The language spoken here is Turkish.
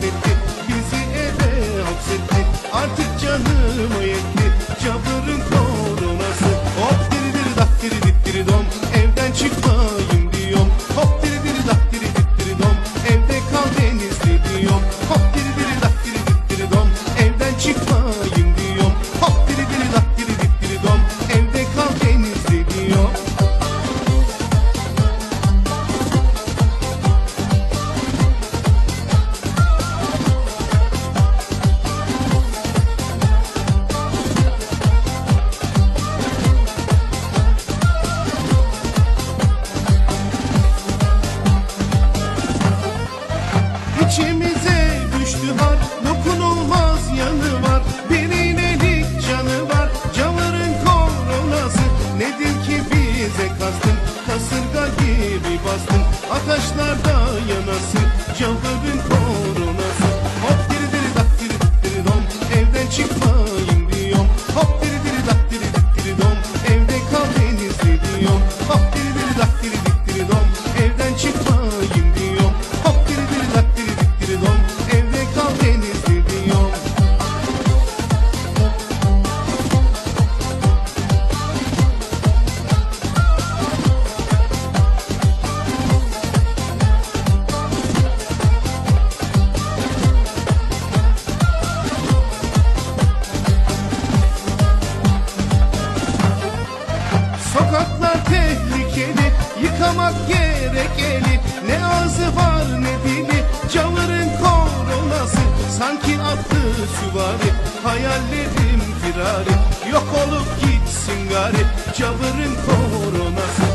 been yanasın. Canlı Aramak gerek Ne ağzı var ne dili. Cavırın koronası. Sanki attı süvari. Hayallerim firari. Yok olup gitsin gari. Cavırın koronası.